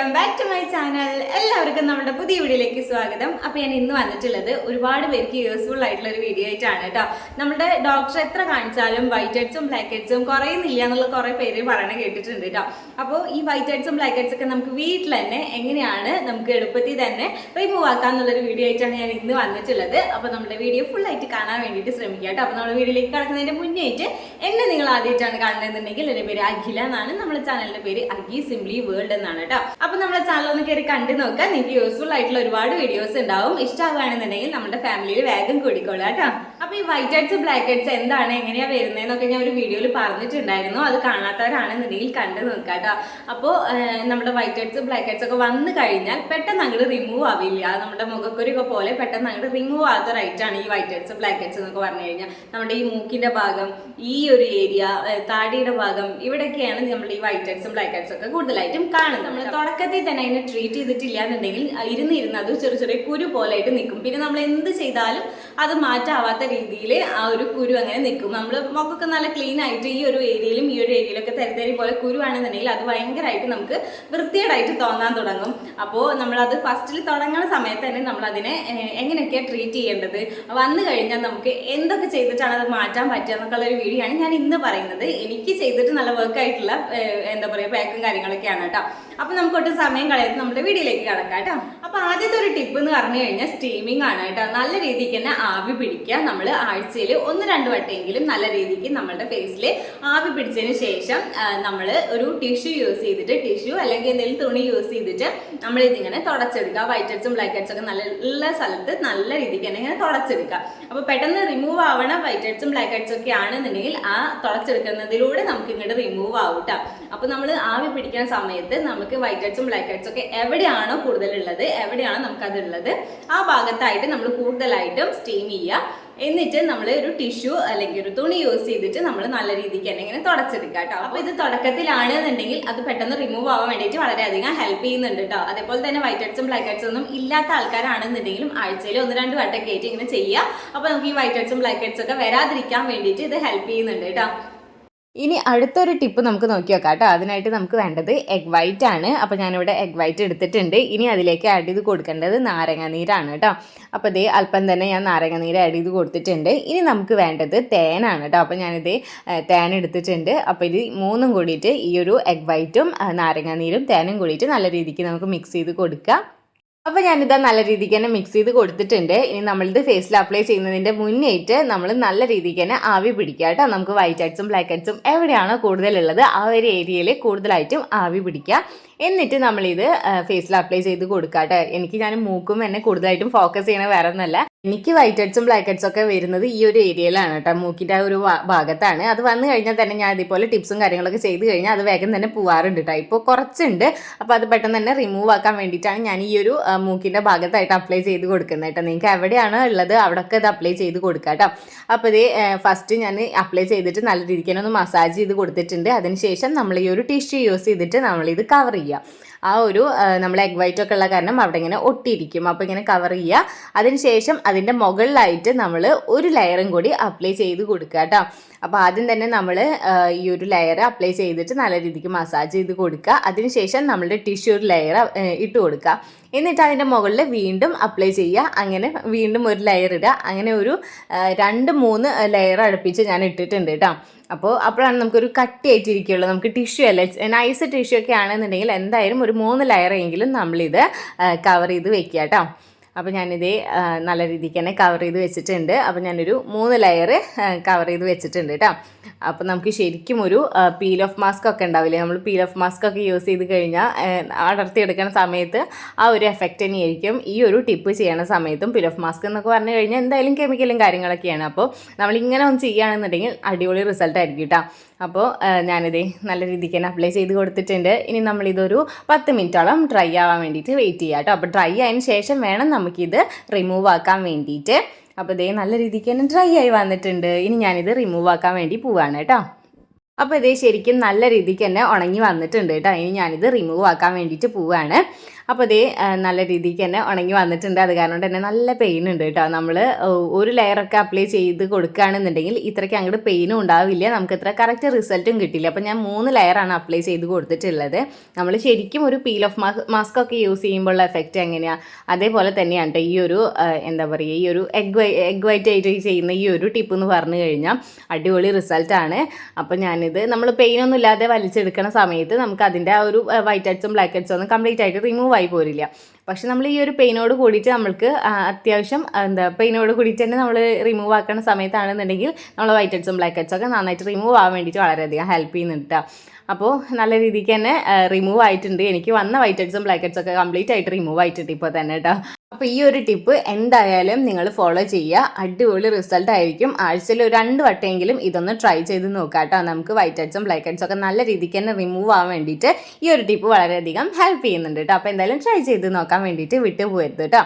Welcome back to my channel എല്ലാവർക്കും നമ്മുടെ പുതിയ വീഡിയോയിലേക്ക് സ്വാഗതം. അപ്പോൾ ഞാൻ ഇന്ന് വന്നിട്ടുള്ളത് ഒരുപാട് പേർക്ക് യൂസ്ഫുൾ ആയിട്ടുള്ള ഒരു വീഡിയോ ആയിട്ടാണ് കേട്ടോ. നമ്മുടെ ഡോക്ടർ എത്ര കാണിച്ചാലും വൈറ്റ് ഹെഡ്സും ബ്ലാക്ക് ഹെഡ്സും കുറയുന്നില്ല എന്നുള്ള കുറേ പേര് പറയണ കേട്ടിട്ടുണ്ട് കേട്ടോ. അപ്പോൾ ഈ വൈറ്റ് ഹെഡ്സും ബ്ലാക്ക് ഹെഡ്സ് ഒക്കെ നമുക്ക് വീട്ടിൽ തന്നെ എങ്ങനെയാണ് നമുക്ക് എളുപ്പത്തിൽ തന്നെ റിമൂവ് ആക്കാം എന്നുള്ളൊരു വീഡിയോ ആയിട്ടാണ് ഞാൻ ഇന്ന് വന്നിട്ടുള്ളത്. അപ്പോൾ നമ്മുടെ വീഡിയോ ഫുൾ ആയിട്ട് കാണാൻ വേണ്ടിയിട്ട് ശ്രമിക്കുക കേട്ടോ. അപ്പൊ നമ്മുടെ വീഡിയോയിലേക്ക് കടക്കുന്നതിന്റെ മുന്നേ ആയിട്ട് എന്നെ നിങ്ങൾ ആദ്യമായിട്ടാണ് കാണുന്നതെന്നുണ്ടെങ്കിൽ എന്റെ പേര് അഖില എന്നാണ്. നമ്മുടെ ചാനലിന്റെ പേര് അഖി സിംപ്ലി വേൾഡ് എന്നാണ് കേട്ടോ. അപ്പൊ നമ്മുടെ ചാനൽ ഒന്ന് കയറി കണ്ടു നോക്കുക നിങ്ങൾക്ക് യൂസ്ഫുൾ ആയിട്ടുള്ള ഒരുപാട് വീഡിയോസ് ഉണ്ടാവും. ഇഷ്ടമാവുകയാണെന്നുണ്ടെങ്കിൽ നമ്മുടെ ഫാമിലിയിൽ വേഗം കൂടിക്കോളാം കേട്ടോ. അപ്പൊ ഈ വൈറ്റ് ഹെഡ്സ് ബ്ലാക്ക് ഹെഡ്സ് എന്താണ് എങ്ങനെയാ വരുന്നതെന്നൊക്കെ ഞാൻ ഒരു വീഡിയോയിൽ പറഞ്ഞിട്ടുണ്ടായിരുന്നു. അത് കാണാത്തവരാണെന്നുണ്ടെങ്കിൽ കണ്ടു നോക്കാം കേട്ടോ. അപ്പോൾ നമ്മുടെ വൈറ്റ് ഹെഡ്സ് ബ്ലാക്ക് ഹെഡ്സ് ഒക്കെ വന്നു കഴിഞ്ഞാൽ പെട്ടെന്ന് അങ്ങോട്ട് റിമൂവ് ആവില്ല. നമ്മുടെ മുഖക്കുരുക്കെ പോലെ പെട്ടെന്ന് അങ്ങോട്ട് റിമൂവ് ആകാത്ത റൈറ്റാണ് ഈ വൈറ്റ് ഹെഡ്സ് ബ്ലാക്ക് ഹെഡ്സ് എന്നൊക്കെ പറഞ്ഞു കഴിഞ്ഞാൽ. നമ്മുടെ ഈ മൂക്കിന്റെ ഭാഗം ഈ ഒരു ഏരിയ താടിയുടെ ഭാഗം ഇവിടെയൊക്കെയാണ് നമ്മൾ ഈ വൈറ്റ് ഹെഡ്സും ബ്ലാക്ക് ഹെഡ്സും ഒക്കെ കൂടുതലായിട്ടും കാണുന്നത്. നമ്മൾ തുടക്കത്തിൽ തന്നെ അതിനെ ട്രീറ്റ് ചെയ്തിട്ടില്ല എന്നുണ്ടെങ്കിൽ ഇരുന്ന് ഇരുന്ന് അത് ചെറിയ ചെറിയ കുരു പോലെയായിട്ട് നിൽക്കും. പിന്നെ നമ്മൾ എന്ത് ചെയ്താലും അത് മാറ്റാവാത്ത രീതിയിൽ ആ ഒരു കുരു അങ്ങനെ നിൽക്കും. നമ്മൾ മുഖമൊക്കെ നല്ല ക്ലീൻ ആയിട്ട് ഈ ഒരു ഏരിയയിലും ഈ ഒരു ഏരിയയിലൊക്കെ തരിതരി പോലെ കുരുവാണെന്നുണ്ടെങ്കിൽ അത് ഭയങ്കരമായിട്ട് നമുക്ക് വൃത്തികേടായിട്ട് തോന്നാൻ തുടങ്ങും. അപ്പോൾ നമ്മളത് ഫസ്റ്റിൽ തുടങ്ങുന്ന സമയത്ത് തന്നെ നമ്മളതിനെ എങ്ങനെയൊക്കെയാണ് ട്രീറ്റ് ചെയ്യേണ്ടത്? വന്നു കഴിഞ്ഞാൽ നമുക്ക് എന്തൊക്കെ ചെയ്തിട്ടാണ് അത് മാറ്റാൻ പറ്റുക എന്നൊക്കെയുള്ള ഒരു വീഡിയോ ആണ് ഞാൻ ഇന്ന് പറയുന്നത്. എനിക്ക് ചെയ്തിട്ട് നല്ല വർക്ക് ആയിട്ടുള്ള എന്താ പറയുക പാക്കും കാര്യങ്ങളൊക്കെയാണ് കേട്ടോ. അപ്പം നമുക്ക് ഒട്ടും സമയം കളയാതെ നമ്മുടെ വീഡിയോയിലേക്ക് കിടക്കാം കേട്ടോ. അപ്പോൾ ആദ്യത്തെ ഒരു ടിപ്പ് എന്ന് പറഞ്ഞു കഴിഞ്ഞാൽ സ്റ്റീമിംഗ് ആണ് കേട്ടോ. നല്ല രീതിക്ക് തന്നെ ആവി പിടിക്കുക. നമ്മൾ ആഴ്ചയിൽ ഒന്ന് രണ്ട് വട്ടമെങ്കിലും നല്ല രീതിക്ക് നമ്മളുടെ ഫേസിൽ ആവി പിടിച്ചതിന് ശേഷം നമ്മൾ ഒരു ടിഷ്യൂ യൂസ് ചെയ്തിട്ട് ടിഷ്യൂ അല്ലെങ്കിൽ എന്തെങ്കിലും തുണി യൂസ് ചെയ്തിട്ട് നമ്മൾ ഇതിങ്ങനെ തുടച്ചെടുക്കുക. വൈറ്റ് ഹെഡ്സും ബ്ലാക്ക് ഹെഡ്സും ഒക്കെ നല്ല സ്ഥലത്ത് നല്ല രീതിക്ക് തന്നെ ഇങ്ങനെ തുടച്ചെടുക്കുക. അപ്പോൾ പെട്ടെന്ന് റിമൂവ് ആവണ വൈറ്റ് ഹെഡ്സും ബ്ലാക്ക് ഹെഡ്സും ഒക്കെ ആണെന്നുണ്ടെങ്കിൽ ആ തുടച്ചെടുക്കുന്നതിലൂടെ നമുക്ക് ഇങ്ങോട്ട് റിമൂവ് ആവട്ടെ അപ്പോൾ നമ്മൾ ആവി പിടിക്കുന്ന സമയത്ത് നമുക്ക് വൈറ്റ് ഹെഡ്സും ബ്ലാക്ക് ഹെഡ്സും ഒക്കെ എവിടെയാണോ കൂടുതലുള്ളത് എവിടെയാണോ നമുക്കതുള്ളത് ആ ഭാഗത്തായിട്ട് നമ്മൾ കൂടുതലായിട്ടും ചെയ്യുക. എന്നിട്ട് നമ്മൾ ഒരു ടിഷ്യൂ അല്ലെങ്കിൽ ഒരു തുണി യൂസ് ചെയ്തിട്ട് നമ്മൾ നല്ല രീതിക്ക് തന്നെ ഇങ്ങനെ തുടച്ചെടുക്കുക കേട്ടോ. അപ്പോൾ ഇത് തുടക്കത്തിലാണ് എന്നുണ്ടെങ്കിൽ അത് പെട്ടെന്ന് റിമൂവ് ആവാൻ വേണ്ടിയിട്ട് വളരെയധികം ഹെൽപ്പ് ചെയ്യുന്നുണ്ട് കേട്ടോ. അതേപോലെ തന്നെ വൈറ്റ് ഹെഡ്സും ബ്ലാക്ക് ഹെഡ്സും ഒന്നും ഇല്ലാത്ത ആൾക്കാരാണെന്നുണ്ടെങ്കിലും ആഴ്ചയിൽ ഒന്ന് രണ്ട് വട്ടം ആയിട്ട് ഇങ്ങനെ ചെയ്യുക. അപ്പോൾ നമുക്ക് ഈ വൈറ്റ് ഹെഡ്സും ബ്ലാക്ക് ഹെഡ്സും ഒക്കെ വരാതിരിക്കാൻ വേണ്ടിയിട്ട് ഇത് ഹെൽപ്പ് ചെയ്യുന്നുണ്ട് കേട്ടോ. ഇനി അടുത്തൊരു ടിപ്പ് നമുക്ക് നോക്കി നോക്കാം കേട്ടോ. അതിനായിട്ട് നമുക്ക് വേണ്ടത് എഗ് വൈറ്റ് ആണ്. അപ്പോൾ ഞാനിവിടെ എഗ് വൈറ്റ് എടുത്തിട്ടുണ്ട്. ഇനി അതിലേക്ക് ആഡ് ചെയ്ത് കൊടുക്കേണ്ടത് നാരങ്ങ നീരാണ് കേട്ടോ. അപ്പോൾ ഇതേ അല്പം തന്നെ ഞാൻ നാരങ്ങ നീര് ആഡ് ചെയ്ത് കൊടുത്തിട്ടുണ്ട്. ഇനി നമുക്ക് വേണ്ടത് തേനാണ് കേട്ടോ. അപ്പോൾ ഞാനിത് തേൻ എടുത്തിട്ടുണ്ട്. അപ്പോൾ ഇത് മൂന്നും കൂടിയിട്ട് ഈ ഒരു എഗ് വൈറ്റും നാരങ്ങ നീരും തേനും കൂടിയിട്ട് നല്ല രീതിക്ക് നമുക്ക് മിക്സ് ചെയ്ത് കൊടുക്കാം. അപ്പോൾ ഞാനിത് നല്ല രീതിക്ക് തന്നെ മിക്സ് ചെയ്ത് കൊടുത്തിട്ടുണ്ട്. ഇനി നമ്മളിത് ഫേസിൽ അപ്ലൈ ചെയ്യുന്നതിന്റെ മുന്നേറ്റ് നമ്മൾ നല്ല രീതിക്ക് തന്നെ ആവി പിടിക്കുക കേട്ടോ. നമുക്ക് വൈറ്റ് ഹെഡ്സും ബ്ലാക്ക് ഹെഡ്സും എവിടെയാണോ കൂടുതലുള്ളത് ആ ഒരു ഏരിയയിൽ കൂടുതലായിട്ടും ആവി പിടിക്കുക. എന്നിട്ട് നമ്മളിത് ഫേസിൽ അപ്ലൈ ചെയ്ത് കൊടുക്കുക കേട്ടോ എനിക്ക് ഞാൻ മൂക്കും എന്നെ കൂടുതലായിട്ടും ഫോക്കസ് ചെയ്യണ വേറെ ഒന്നല്ല എനിക്ക് വൈറ്റ് ഹെഡ്സും ബ്ലാക്ക് ഹെഡ്സും ഒക്കെ വരുന്നത് ഈ ഒരു ഏരിയയിലാണ് കേട്ടോ മൂക്കിന്റെ ആ ഒരു ഭാഗത്താണ്. അത് വന്നു കഴിഞ്ഞാൽ തന്നെ ഞാൻ ഇതുപോലെ ടിപ്സും കാര്യങ്ങളൊക്കെ ചെയ്ത് കഴിഞ്ഞാൽ അത് വേഗം തന്നെ പോവാറുണ്ട് കേട്ടോ ഇപ്പോൾ കുറച്ചുണ്ട്. അപ്പോൾ അത് പെട്ടെന്ന് തന്നെ റിമൂവ് ആക്കാൻ വേണ്ടിയിട്ടാണ് ഞാൻ ഈ ഒരു മൂക്കിന്റെ ഭാഗത്തായിട്ട് അപ്ലൈ ചെയ്ത് കൊടുക്കുന്നത് കേട്ടോ നിങ്ങൾക്ക് എവിടെയാണോ ഉള്ളത് അവിടെയൊക്കെ ഇത് അപ്ലൈ ചെയ്ത് കൊടുക്കുക കേട്ടോ അപ്പോൾ ഇത് ഫസ്റ്റ് ഞാൻ അപ്ലൈ ചെയ്തിട്ട് നല്ല രീതിക്ക് ഒന്ന് മസാജ് ചെയ്ത് കൊടുത്തിട്ടുണ്ട്. അതിനുശേഷം നമ്മൾ ഈ ഒരു ടിഷ്യൂ യൂസ് ചെയ്തിട്ട് നമ്മളിത് കവർ ചെയ്യുക ആ ഒരു നമ്മൾ എഗ് വൈറ്റ് ഒക്കെ ഉള്ള കാരണം അവിടെ ഇങ്ങനെ ഒട്ടിയിരിക്കും. അപ്പോൾ ഇങ്ങനെ കവർ ചെയ്യുക. അതിനുശേഷം അതിന്റെ മുകളിലായിട്ട് നമ്മൾ ഒരു ലെയറും കൂടി അപ്ലൈ ചെയ്ത് കൊടുക്കുക കേട്ടോ. അപ്പോൾ ആദ്യം തന്നെ നമ്മൾ ഈ ഒരു ലെയർ അപ്ലൈ ചെയ്തിട്ട് നല്ല രീതിക്ക് മസാജ് ചെയ്ത് കൊടുക്കുക. അതിനുശേഷം നമ്മളുടെ ടിഷ്യൂ ലെയർ ഇട്ട് കൊടുക്കുക. എന്നിട്ട് അതിന്റെ മുകളിൽ വീണ്ടും അപ്ലൈ ചെയ്യുക. അങ്ങനെ വീണ്ടും ഒരു ലെയർ ഇടുക. അങ്ങനെ ഒരു രണ്ട് മൂന്ന് ലെയർ അടുപ്പിച്ച് ഞാൻ ഇട്ടിട്ടുണ്ട് കേട്ടോ അപ്പോൾ അപ്പോഴാണ് നമുക്കൊരു കട്ടിയായിട്ടിരിക്കുള്ളൂ. നമുക്ക് ടിഷ്യൂ അല്ല? നൈസ് ടിഷ്യൂ ഒക്കെ ആണെന്നുണ്ടെങ്കിൽ എന്തായാലും ഒരു മൂന്ന് ലെയർ എങ്കിലും നമ്മളിത് കവർ ചെയ്ത് വെക്കുക കേട്ടോ അപ്പോൾ ഞാനിത് നല്ല രീതിക്ക് തന്നെ കവർ ചെയ്ത് വെച്ചിട്ടുണ്ട്. അപ്പോൾ ഞാനൊരു മൂന്ന് ലെയർ കവർ ചെയ്ത് വെച്ചിട്ടുണ്ട് കേട്ടോ അപ്പോൾ നമുക്ക് ശരിക്കും ഒരു പീൽ ഓഫ് മാസ്ക് ഒക്കെ ഉണ്ടാവില്ലേ? നമ്മൾ പീൽ ഓഫ് മാസ്ക് ഒക്കെ യൂസ് ചെയ്ത് കഴിഞ്ഞാൽ അടർത്തി എടുക്കുന്ന സമയത്ത് ആ ഒരു എഫക്റ്റ് തന്നെയായിരിക്കും ഈ ഒരു ടിപ്പ് ചെയ്യണ സമയത്തും പീൽ ഓഫ് മാസ്ക് എന്നൊക്കെ പറഞ്ഞു കഴിഞ്ഞാൽ എന്തായാലും കെമിക്കലും കാര്യങ്ങളൊക്കെയാണ്. അപ്പോൾ നമ്മളിങ്ങനെ ഒന്ന് ചെയ്യുകയാണെന്നുണ്ടെങ്കിൽ അടിപൊളി റിസൾട്ട് ആയിരിക്കും കേട്ടോ അപ്പോൾ ഞാനിത് നല്ല രീതിക്ക് തന്നെ അപ്ലൈ ചെയ്ത് കൊടുത്തിട്ടുണ്ട്. ഇനി നമ്മളിതൊരു പത്ത് മിനിറ്റോളം ഡ്രൈ ആവാൻ വേണ്ടിയിട്ട് വെയിറ്റ് ചെയ്യാം കേട്ടോ അപ്പോൾ ഡ്രൈ ആയതിന് ശേഷം വേണം നമുക്കിത് റിമൂവ് ആക്കാൻ വേണ്ടിയിട്ട്. അപ്പോൾ ഇതേ നല്ല രീതിക്ക് തന്നെ ഡ്രൈ ആയി വന്നിട്ടുണ്ട്. ഇനി ഞാനിത് റിമൂവ് ആക്കാൻ വേണ്ടി പോവാണ് കേട്ടോ. അപ്പോൾ ഇതേ ശരിക്കും നല്ല രീതിക്ക് തന്നെ ഉണങ്ങി വന്നിട്ടുണ്ട് കേട്ടോ. ഇനി ഞാനിത് റിമൂവ് ആക്കാൻ വേണ്ടിയിട്ട് പോവുകയാണ് അപ്പോൾ ഇതേ നല്ല രീതിക്ക് തന്നെ ഉണങ്ങി വന്നിട്ടുണ്ട്. അത് കാരണം തന്നെ നല്ല പെയിൻ ഉണ്ട് കേട്ടോ. നമ്മൾ ഒരു ലെയറൊക്കെ അപ്ലൈ ചെയ്ത് കൊടുക്കുകയാണെന്നുണ്ടെങ്കിൽ ഇത്രയ്ക്ക് അങ്ങോട്ട് പെയിനും ഉണ്ടാവില്ല. നമുക്ക് ഇത്ര കറക്റ്റ് റിസൾട്ടും കിട്ടില്ല. അപ്പോൾ ഞാൻ മൂന്ന് ലെയറാണ് അപ്ലൈ ചെയ്ത് കൊടുത്തിട്ടുള്ളത്. നമ്മൾ ശരിക്കും ഒരു പീൽ ഓഫ് മാസ്ക് ഒക്കെ യൂസ് ചെയ്യുമ്പോഴുള്ള എഫക്റ്റ് എങ്ങനെയാണ് അതേപോലെ തന്നെയാണ് ട്ടോ ഈ ഒരു എന്താ പറയുക ഈ ഒരു എഗ് എഗ് വൈറ്റ് ആയിട്ട് ചെയ്യുന്ന ഈ ഒരു ടിപ്പ് എന്ന് പറഞ്ഞു കഴിഞ്ഞാൽ അടിപൊളി റിസൾട്ടാണ് അപ്പോൾ ഞാനിത് നമ്മൾ പെയിനൊന്നും ഇല്ലാതെ വലിച്ചെടുക്കുന്ന സമയത്ത് നമുക്ക് അതിന്റെ ആ ഒരു വൈറ്റ് ഹെഡ്സും ബ്ലാക്ക് ഹെഡ്സും ഒന്നും കംപ്ലീറ്റ് ആയിട്ട് റിമൂവ് ആയി പോരില്ല. പക്ഷെ നമ്മൾ ഈ ഒരു പെയിനോട് കൂടിയിട്ട് നമ്മൾക്ക് അത്യാവശ്യം എന്താ പെയിനോട് കൂടിയിട്ട് തന്നെ നമ്മൾ റിമൂവ് ആക്കുന്ന സമയത്താണെന്നുണ്ടെങ്കിൽ നമ്മൾ വൈറ്റ് ഹെഡ്സും ബ്ലാക്ക് ഹെഡ്സും ഒക്കെ നന്നായിട്ട് റിമൂവ് ആവാൻ വേണ്ടിയിട്ട് വളരെയധികം ഹെൽപ്പ് ചെയ്യുന്നുണ്ട്. അപ്പോൾ നല്ല രീതിക്ക് തന്നെ റിമൂവ് ആയിട്ടുണ്ട്. എനിക്ക് വന്ന വൈറ്റ് ഹെഡ്സും ബ്ലാക്ക് ഹെഡ്സും ഒക്കെ കംപ്ലീറ്റ് ആയിട്ട് റിമൂവ് ആയിട്ടുണ്ട് ഇപ്പോൾ തന്നെ കേട്ടോ അപ്പോൾ ഈ ഒരു ടിപ്പ് എന്തായാലും നിങ്ങൾ ഫോളോ ചെയ്യുക. അടിപൊളി റിസൾട്ട് ആയിരിക്കും. ആഴ്ചയിൽ ഒരു രണ്ട് വട്ടമെങ്കിലും ഇതൊന്ന് ട്രൈ ചെയ്ത് നോക്കാം കേട്ടോ നമുക്ക് വൈറ്റ് ഹെഡ്സും ബ്ലാക്ക് ഹെഡ്സും ഒക്കെ നല്ല രീതിക്ക് തന്നെ റിമൂവ് ആവാൻ വേണ്ടിയിട്ട് ഈ ഒരു ടിപ്പ് വളരെയധികം ഹെൽപ്പ് ചെയ്യുന്നുണ്ട് കേട്ടോ അപ്പോൾ എന്തായാലും ട്രൈ ചെയ്ത് നോക്കാൻ വേണ്ടിയിട്ട് വിട്ടു പോകരുത് കേട്ടോ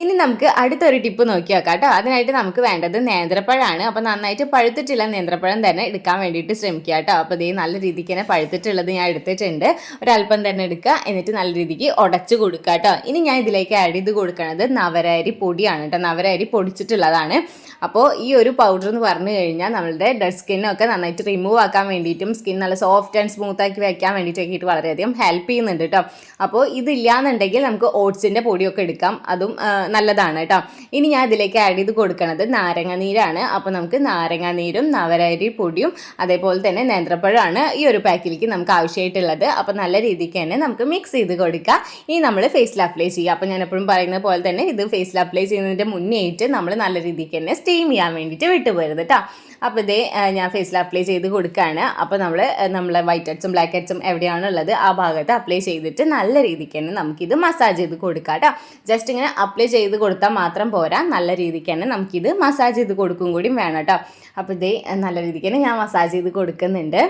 ഇനി നമുക്ക് അടുത്തൊരു ടിപ്പ് നോക്കി നോക്കാം കേട്ടോ അതിനായിട്ട് നമുക്ക് വേണ്ടത് നേന്ത്രപ്പഴമാണ് അപ്പോൾ നന്നായിട്ട് പഴുത്തിട്ടുള്ള നേന്ത്രപ്പഴം തന്നെ എടുക്കാൻ വേണ്ടിയിട്ട് ശ്രമിക്കുക കേട്ടോ അപ്പോൾ ഇതേ നല്ല രീതിക്ക് തന്നെ പഴുത്തിട്ടുള്ളത് ഞാൻ എടുത്തിട്ടുണ്ട്. ഒരല്പം തന്നെ എടുക്കുക. എന്നിട്ട് നല്ല രീതിക്ക് ഉടച്ചു കൊടുക്കുക കേട്ടോ ഇനി ഞാൻ ഇതിലേക്ക് ആഡ് ചെയ്ത് കൊടുക്കുന്നത് നവരാരി പൊടിയാണ് കേട്ടോ നവരാരി പൊടിച്ചിട്ടുള്ളതാണ്. അപ്പോൾ ഈ ഒരു പൗഡർ എന്ന് പറഞ്ഞു കഴിഞ്ഞാൽ നമ്മളുടെ ഡെഡ് സ്കിന്നൊക്കെ നന്നായിട്ട് റിമൂവ് ആക്കാൻ വേണ്ടിയിട്ടും സ്കിൻ നല്ല സോഫ്റ്റ് ആൻഡ് സ്മൂത്ത് ആക്കി വയ്ക്കാൻ വേണ്ടിയിട്ടൊക്കെ വളരെയധികം ഹെൽപ്പ് ചെയ്യുന്നുണ്ട് കേട്ടോ അപ്പോൾ ഇതില്ലാന്നുണ്ടെങ്കിൽ നമുക്ക് ഓട്സിന്റെ പൊടിയൊക്കെ എടുക്കാം. അതും നല്ലതാണ് കേട്ടോ ഇനി ഞാൻ ഇതിലേക്ക് ആഡ് ചെയ്ത് കൊടുക്കുന്നത് നാരങ്ങ നീരാണ്. അപ്പോൾ നമുക്ക് നാരങ്ങ നീരും നവരരി പൊടിയും അതേപോലെ തന്നെ നേന്ത്രപ്പഴമാണ് ഈ ഒരു പാക്കിലേക്ക് നമുക്ക് ആവശ്യമായിട്ടുള്ളത്. അപ്പോൾ നല്ല രീതിക്ക് തന്നെ നമുക്ക് മിക്സ് ചെയ്ത് കൊടുക്കുക ഇനി നമ്മൾ ഫേസിൽ അപ്ലൈ ചെയ്യുക അപ്പോൾ ഞാൻ എപ്പോഴും പറയുന്ന പോലെ തന്നെ ഇത് ഫേസിൽ അപ്ലൈ ചെയ്യുന്നതിന്റെ മുന്നേ ആയിട്ട് നമ്മൾ നല്ല രീതിക്ക് തന്നെ സ്റ്റീം ചെയ്യാൻ വേണ്ടിയിട്ട് വിട്ടുപോരുത് കേട്ടോ അപ്പോൾ ഇതേ ഞാൻ ഫേസിൽ അപ്ലൈ ചെയ്ത് കൊടുക്കുകയാണ് അപ്പോൾ നമ്മൾ നമ്മളെ വൈറ്റ് ഹെഡ്സും ബ്ലാക്ക് ഹെഡ്സും എവിടെയാണോ ഉള്ളത് ആ ഭാഗത്ത് അപ്ലൈ ചെയ്തിട്ട് നല്ല രീതിക്ക് തന്നെ നമുക്കിത് മസാജ് ചെയ്ത് കൊടുക്കാം കേട്ടോ ജസ്റ്റ് ഇങ്ങനെ അപ്ലൈ ചെയ്ത് കൊടുത്താൽ മാത്രം പോരാ. നല്ല രീതിക്ക് തന്നെ നമുക്കിത് മസാജ് ചെയ്ത് കൊടുക്കും കൂടിയും വേണം കേട്ടോ അപ്പോൾ ഇതേ നല്ല രീതിക്ക് തന്നെ ഞാൻ മസാജ് ചെയ്ത് കൊടുക്കുന്നുണ്ട്.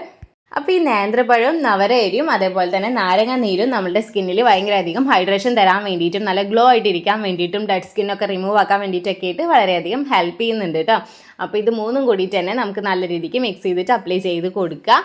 അപ്പോൾ ഈ നേന്ത്രപ്പഴവും നവരയരിയും അതേപോലെ തന്നെ നാരങ്ങ നീരും നമ്മുടെ സ്കിന്നിൽ ഭയങ്കര അധികം ഹൈഡ്രേഷൻ തരാൻ വേണ്ടിയിട്ടും നല്ല ഗ്ലോ ആയിട്ടിരിക്കാൻ വേണ്ടിയിട്ടും ഡെഡ് സ്കിന്നൊക്കെ റിമൂവ് ആക്കാൻ വേണ്ടിയിട്ടൊക്കെ ആയിട്ട് വളരെയധികം ഹെൽപ്പ് ചെയ്യുന്നുണ്ട് കേട്ടോ അപ്പോൾ ഇത് മൂന്നും കൂടിയിട്ട് തന്നെ നമുക്ക് നല്ല രീതിക്ക് മിക്സ് ചെയ്തിട്ട് അപ്ലൈ ചെയ്ത് കൊടുക്കുക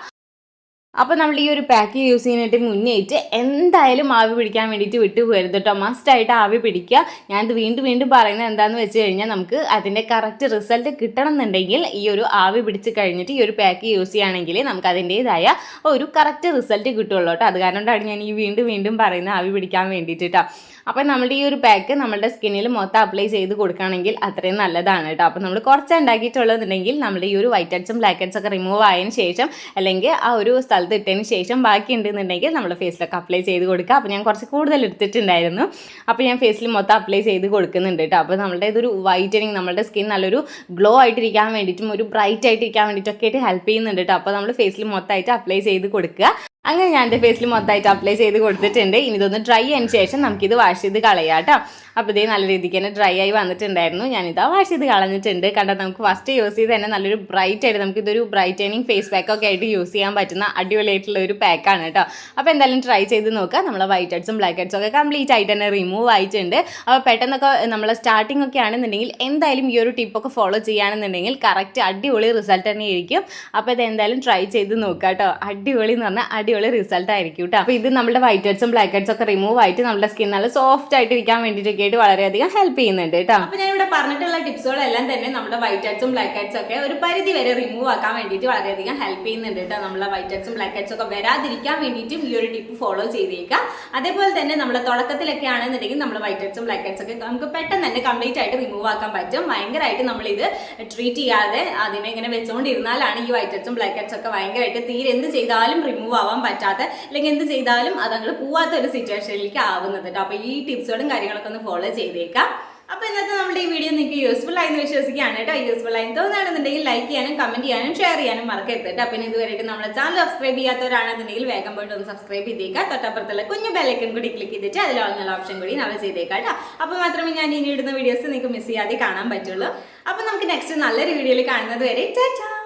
അപ്പോൾ നമ്മൾ ഈ ഒരു പാക്ക് യൂസ് ചെയ്യാനായിട്ട് മുന്നേറ്റ് എന്തായാലും ആവി പിടിക്കാൻ വേണ്ടിയിട്ട് വിട്ടു പോകരുത് കേട്ടോ മസ്റ്റായിട്ട് ആവി പിടിക്കുക. ഞാനിത് വീണ്ടും വീണ്ടും പറയുന്നത് എന്താണെന്ന് വെച്ച് കഴിഞ്ഞാൽ നമുക്ക് അതിന്റെ കറക്റ്റ് റിസൾട്ട് കിട്ടണം എന്നുണ്ടെങ്കിൽ ഈ ഒരു ആവി പിടിച്ച് കഴിഞ്ഞിട്ട് ഈ ഒരു പാക്ക് യൂസ് ചെയ്യുകയാണെങ്കിൽ നമുക്ക് അതിന്റേതായ ഒരു കറക്റ്റ് റിസൾട്ട് കിട്ടുള്ളൂ കേട്ടോ അത് കാരണം കൊണ്ടാണ് ഞാൻ ഈ വീണ്ടും വീണ്ടും പറയുന്നത് ആവി പിടിക്കാൻ വേണ്ടിയിട്ട് കേട്ടോ അപ്പോൾ നമ്മുടെ ഈ ഒരു പാക്ക് നമ്മുടെ സ്കിന്നിൽ മൊത്തം അപ്ലൈ ചെയ്ത് കൊടുക്കുകയാണെങ്കിൽ അത്രയും നല്ലതാണ് കേട്ടോ അപ്പോൾ നമ്മൾ കുറച്ച് ഉണ്ടാക്കിയിട്ടുള്ളതെന്നുണ്ടെങ്കിൽ നമ്മുടെ ഈ ഒരു വൈറ്റ് ഹെഡ്സും ബ്ലാക്ക് ഹെഡ്സ് ഒക്കെ റിമൂവ് ആയതിനു ശേഷം അല്ലെങ്കിൽ ആ ഒരു സ്ഥലത്ത് ഇട്ടതിന് ശേഷം ബാക്കി ഉണ്ടെന്നുണ്ടെങ്കിൽ നമ്മൾ ഫേസിലൊക്കെ അപ്ലൈ ചെയ്ത് കൊടുക്കുക. അപ്പോൾ ഞാൻ കുറച്ച് കൂടുതൽ എടുത്തിട്ടുണ്ടായിരുന്നു. അപ്പോൾ ഞാൻ ഫേസിൽ മൊത്തം അപ്ലൈ ചെയ്ത് കൊടുക്കുന്നുണ്ട് കേട്ടോ അപ്പോൾ നമ്മുടെ ഇതൊരു വൈറ്റനിങ് നമ്മുടെ സ്കിൻ നല്ലൊരു ഗ്ലോ ആയിട്ടിരിക്കാൻ വേണ്ടിയിട്ടും ഒരു ബ്രൈറ്റ് ആയിട്ടിരിക്കാൻ വേണ്ടിയിട്ടൊക്കെ ആയിട്ട് ഹെൽപ്പ് ചെയ്യുന്നുണ്ട് കേട്ടോ അപ്പോൾ നമ്മൾ ഫേസിൽ മൊത്തമായിട്ട് അപ്ലൈ ചെയ്ത് കൊടുക്കുക. അങ്ങനെ ഞാൻ എന്റെ ഫേസിൽ മൊത്തമായിട്ട് അപ്ലൈ ചെയ്ത് കൊടുത്തിട്ടുണ്ട്. ഇനി ഇതൊന്ന് ഡ്രൈ ചെയ്യാൻ ശേഷം നമുക്കിത് വാഷ് ചെയ്ത് കളയാം കേട്ടോ അപ്പോൾ ഇതേ നല്ല രീതിക്ക് തന്നെ ഡ്രൈ ആയി വന്നിട്ടുണ്ടായിരുന്നു. ഞാനിതാ വാഷ് ചെയ്ത് കളഞ്ഞിട്ടുണ്ട്. കണ്ടാൽ നമുക്ക് ഫസ്റ്റ് യൂസ് ചെയ്ത് തന്നെ നല്ലൊരു ബ്രൈറ്റ് ആയിട്ട് നമുക്ക് ഇതൊരു ബ്രൈറ്റനിങ് ഫേസ് പാക്ക് ഒക്കെ ആയിട്ട് യൂസ് ചെയ്യാൻ പറ്റുന്ന അടിപൊളിയായിട്ടുള്ള ഒരു പാക്കാണ് കേട്ടോ. അപ്പോൾ എന്തായാലും ട്രൈ ചെയ്ത് നോക്കുക. നമ്മളെ വൈറ്റ് ഹെഡ്സും ബ്ലാക്ക് ഹെഡ്സും ഒക്കെ കംപ്ലീറ്റ് ആയിട്ട് തന്നെ റിമൂവ് ആയിട്ടുണ്ട്. അപ്പോൾ പെട്ടെന്നൊക്കെ നമ്മൾ സ്റ്റാർട്ടിംഗ് ഒക്കെ ആണെന്നുണ്ടെങ്കിൽ എന്തായാലും ഈ ഒരു ടിപ്പൊക്കെ ഫോളോ ചെയ്യുകയാണെന്നുണ്ടെങ്കിൽ കറക്റ്റ് അടിപൊളി റിസൾട്ട് തന്നെ ആയിരിക്കും. അപ്പോൾ ഇത് എന്തായാലും ട്രൈ ചെയ്ത് നോക്കുക കേട്ടോ. അടിപൊളി എന്ന് പറഞ്ഞാൽ അടിപൊളി റിസൾട്ട് ആയിരിക്കും കേട്ടോ. അപ്പോൾ ഇത് നമ്മുടെ വൈറ്റ് ഹെഡ്സും ബ്ലാക്ക് ഹെഡ്സും ഒക്കെ റിമൂവ് ആയിട്ട് നമ്മുടെ സ്കിൻ നല്ല സോഫ്റ്റ് ആയിട്ട് ഇരിക്കാൻ വേണ്ടിയിട്ടൊക്കെ ആയിട്ട് വളരെയധികം ഹെൽപ്പ് ചെയ്യുന്നുണ്ട് കേട്ടോ. അപ്പൊ ഞാൻ ഇവിടെ പറഞ്ഞിട്ടുള്ള ടിപ്സുകളെല്ലാം തന്നെ നമ്മുടെ വൈറ്റ് ഹെഡ്സും ബ്ലാക്ക് ഹെഡ്സും ഒക്കെ ഒരു പരിധി വരെ റിമൂവ് ആക്കാൻ വേണ്ടിയിട്ട് വളരെയധികം ഹെൽപ്പ് ചെയ്യുന്നുണ്ട് കേട്ടോ നമ്മുടെ വൈറ്റ് ഹെഡ്സും ബ്ലാക്ക് ഹെഡ്സും ഒക്കെ വരാതിരിക്കാൻ വേണ്ടിയിട്ടും ഈ ഒരു ടിപ്പ് ഫോളോ ചെയ്തേക്കാം അതേപോലെ തന്നെ നമ്മുടെ തുടക്കത്തിലൊക്കെ ആണെന്നുണ്ടെങ്കിൽ നമ്മുടെ വൈറ്റ് ഹെഡ്സും ബ്ലാക്ക് ഹെഡ്സും ഒക്കെ നമുക്ക് പെട്ടെന്ന് തന്നെ കംപ്ലീറ്റ് ആയിട്ട് റിമൂവ് ആക്കാൻ പറ്റും. ഭയങ്കരമായിട്ട് ഇത് ട്രീറ്റ് ചെയ്യാതെ അതിനെ ഇങ്ങനെ വെച്ചുകൊണ്ടിരുന്നാലാണ് ഈ വൈറ്റ് ഹെഡ്സും ബ്ലാക്ക് ഹെഡ്സും ഒക്കെ ഭയങ്കരമായിട്ട് തീരെ എന്ത് ചെയ്താലും റിമൂവ് ആവാൻ പറ്റാത്ത അല്ലെങ്കിൽ എന്ത് ചെയ്താലും അതങ്ങോട്ട് പോവാത്ത ഒരു സിറ്റുവേഷനിലേക്ക് ആവുന്നത് കേട്ടോ. അപ്പൊ ഈ ടിപ്സുകളും കാര്യങ്ങളൊക്കെ ഒന്ന് ഫോളോ ചെയ്തേക്കാം. അപ്പോൾ ഇന്നത്തെ നമ്മുടെ ഈ വീഡിയോ നിങ്ങൾക്ക് യൂസ്ഫുൾ ആയെന്ന് വിശ്വസിക്കുകയാണ് കേട്ടോ. യൂസ്ഫുൾ ആയി തോന്നുകയാണെന്നുണ്ടെങ്കിൽ ലൈക്ക് ചെയ്യാനും കമന്റ് ചെയ്യാനും ഷെയർ ചെയ്യാനും മറക്കരുത് കേട്ടോ. പിന്നെ ഇതുവരെയായിട്ട് നമ്മുടെ ചാനൽ സബ്സ്ക്രൈബ് ചെയ്യാത്തവരാണെന്നുണ്ടെങ്കിൽ വേഗം പോയിട്ട് ഒന്ന് സബ്സ്ക്രൈബ് ചെയ്തേക്കാം തൊട്ടപ്പുറത്തുള്ള കുഞ്ഞു ബെലൈക്കൻ കൂടി ക്ലിക്ക് ചെയ്തിട്ട് അതിലുള്ള ഓപ്ഷൻ കൂടി നമ്മൾ ചെയ്തേക്കാം കേട്ടോ. അപ്പോൾ മാത്രമേ ഞാൻ ഇനി ഇടുന്ന വീഡിയോസ് നിങ്ങൾക്ക് മിസ് ചെയ്യാതെ കാണാൻ പറ്റുള്ളൂ. അപ്പോൾ നമുക്ക് നെക്സ്റ്റ് നല്ലൊരു വീഡിയോയിൽ കാണുന്നത് വരെ ടാറ്റാ